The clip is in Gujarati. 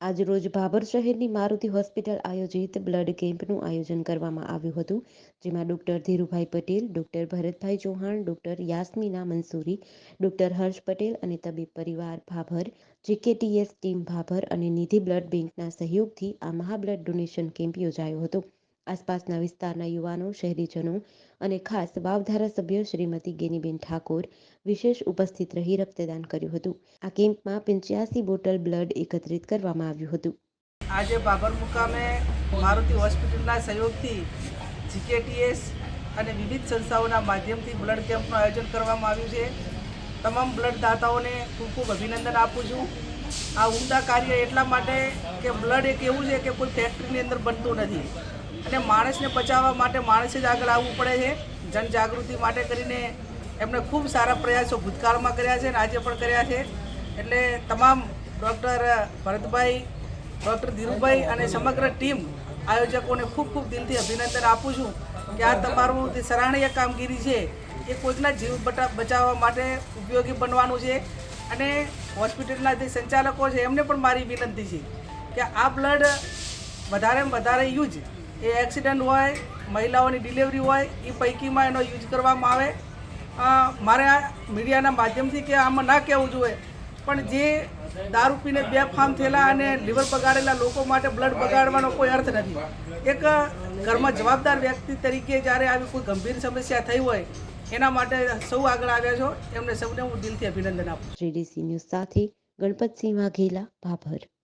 આજરોજ ભાભર શહેરની મારુતિ હોસ્પિટલ આયોજિત બ્લડ કેમ્પનું આયોજન કરવામાં આવ્યું હતું, જેમાં doctor Dhirubhai Patel, doctor Bharatbhai Chauhan, doctor Yasmina Mansuri, doctor Harsh Patel અને તબીબ પરિવાર ભાભર, જીકેટીએસ ટીમ ભાભર અને નિધિ બ્લડ બેંકના સહયોગથી આ મહાબ્લડ ડોનેશન કેમ્પ યોજાયો હતો. આસપાસના વિસ્તારના યુવાનો, શહેરીજનો અને ખાસ વાવ ધારાસભ્ય શ્રીમતી ગેનીબેન ઠાકોર વિશેષ ઉપસ્થિત રહી રક્તદાન કર્યું હતું. આ કેમ્પમાં પંચ્યાસી બોટલ બ્લડ એકત્રિત કરવામાં આવ્યું હતું. આજે બાબર મુકામે મારુતિ હોસ્પિટલના સહયોગથી જીકેટીએસ અને વિવિધ સંસ્થાઓના માધ્યમથી બ્લડ કેમ્પનું આયોજન કરવામાં આવ્યું છે. તમામ બ્લડ દાતાઓને ખૂબ ખૂબ અભિનંદન આપું છું. આ ઉમદા કાર્ય એટલા માટે કે બ્લડ એક એવું છે કે કોઈ ફેક્ટરીની અંદર બનતું નથી. અને માણસને બચાવવા માટે માણસે જ આગળ આવવું પડે છે. જનજાગૃતિ માટે કરીને એમણે ખૂબ સારા પ્રયાસો ભૂતકાળમાં કર્યા છે અને આજે પણ કર્યા છે. એટલે તમામ ડૉક્ટર ભરતભાઈ, ડૉક્ટર ધીરુભાઈ અને સમગ્ર ટીમ આયોજકોને ખૂબ ખૂબ દિલથી અભિનંદન આપું છું કે આ તમારું જે સરાહનીય કામગીરી છે એ કોઈકના જીવ બચાવવા માટે ઉપયોગી બનવાનું છે. અને હોસ્પિટલના જે સંચાલકો છે એમને પણ મારી વિનંતી છે કે આ બ્લડ વધારેમાં વધારે યુઝ એ એક્સિડન્ટ હોય, મહિલાઓની ડિલિવરી હોય એ પૈકીમાં એનો યુઝ કરવામાં આવે. મારે આ મીડિયાના માધ્યમથી કે આમાં ના કહેવું જોઈએ, પણ જે દારૂ પીને બે ફાર્મ થયેલા અને લીવર બગાડેલા લોકો માટે બ્લડ બગાડવાનો કોઈ અર્થ નથી. એક ઘરમાં જવાબદાર વ્યક્તિ તરીકે જ્યારે આવી કોઈ ગંભીર સમસ્યા થઈ હોય, એના માટે સૌ આગળ આવ્યા છો. એમને સૌને હું દિલથી અભિનંદન આપું. જીડીસી ન્યૂઝ સાથે ગણપતસિંહ વાઘેલા ભાભર